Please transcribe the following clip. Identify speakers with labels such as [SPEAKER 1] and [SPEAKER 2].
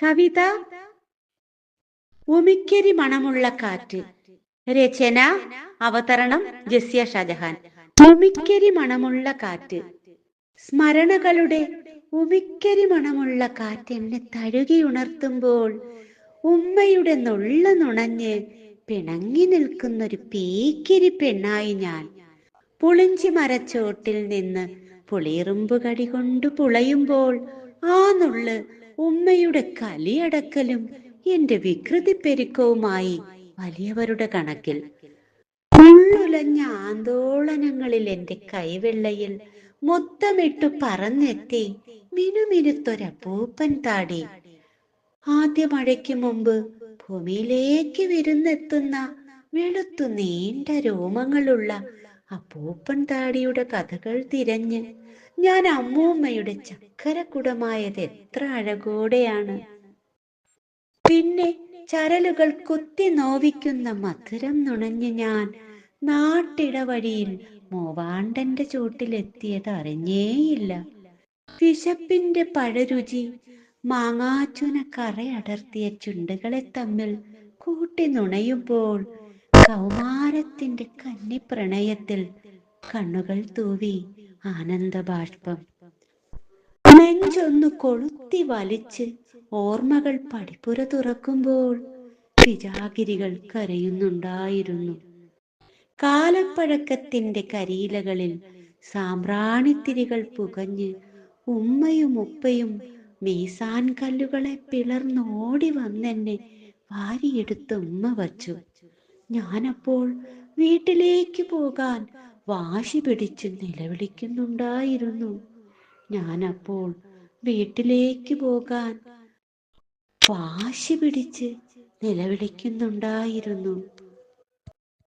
[SPEAKER 1] കവിത ഉമിക്കരി മണമുള്ള കാറ്റ് രചന അവതരണം ജസ്യ ഷാജഹാൻ. ഉമിക്കരി മണമുള്ള കാറ്റ് സ്മരണകളുടെ ഉമിക്കരി മണമുള്ള കാറ്റ് എന്നെ തഴുകി ഉണർത്തുമ്പോൾ ഉമ്മയുടെ നുള്ള നുണഞ്ഞ് പിണങ്ങി നിൽക്കുന്നൊരു പേക്കിരി പെണ്ണായി ഞാൻ. പുളിഞ്ചി മരച്ചോട്ടിൽ നിന്ന് പുളിയറുമ്പ് കടി കൊണ്ട് പുളയുമ്പോൾ ആ നുള്ള് ഉമ്മയുടെ കലിയടക്കലും എന്റെ വികൃതി പെരുക്കവുമായി വലിയവരുടെ കണക്കിൽ. ഉള്ളുലഞ്ഞ ആന്തോളനങ്ങളിൽ എന്റെ കൈവെള്ളയിൽ മുത്തമിട്ടു പറന്നെത്തി മിനുമിനുത്തൊരപ്പൂപ്പൻ താടി. ആദ്യ മഴയ്ക്ക് മുമ്പ് ഭൂമിയിലേക്ക് വിരുന്നെത്തുന്ന വെളുത്തു നീണ്ട രോമങ്ങളുള്ള അപ്പൂപ്പൻ താടിയുടെ കഥകൾ തിരഞ്ഞ് ഞാൻ അമ്മൂമ്മയുടെ ചക്കരക്കുടമായത് എത്ര അഴകോടെയാണ്. പിന്നെ ചരലുകൾ കുത്തി നോവിക്കുന്ന മധുരം നുണഞ്ഞ് ഞാൻ നാട്ടിടവഴിയിൽ മൂവാണ്ടന്റെ ചൂട്ടിലെത്തിയത് അറിഞ്ഞേയില്ല. വിശപ്പിന്റെ പഴരുചി മാങ്ങാച്ചുന കറയടർത്തിയ ചുണ്ടുകളെ തമ്മിൽ കൂട്ടി നുണയുമ്പോൾ കൗമാരത്തിന്റെ കന്നി പ്രണയത്തിൽ കണ്ണുകൾ തൂവി ആനന്ദബാഷ്പം. നെഞ്ചൊന്നു കൊളുത്തി വലിച്ച് ഓർമ്മകൾ പടിപ്പുര തുറക്കുമ്പോൾ പിജാഗിരികൾ കരയുന്നുണ്ടായിരുന്നു. കാലപ്പഴക്കത്തിന്റെ കരിയിലകളിൽ സാമ്പ്രാണിത്തിരികൾ പുകഞ്ഞ് ഉമ്മയും ഉപ്പയും മീസാൻ കല്ലുകളെ പിളർന്നോടി വന്നെന്നെ വാരിയെടുത്ത് ഉമ്മ വച്ചു. ഞാനപ്പോൾ വീട്ടിലേക്ക് പോകാൻ വാശി പിടിച്ച് നിലവിളിക്കുന്നുണ്ടായിരുന്നു. ഞാനപ്പോൾ വീട്ടിലേക്ക് പോകാൻ വാശി പിടിച്ച് നിലവിളിക്കുന്നുണ്ടായിരുന്നു.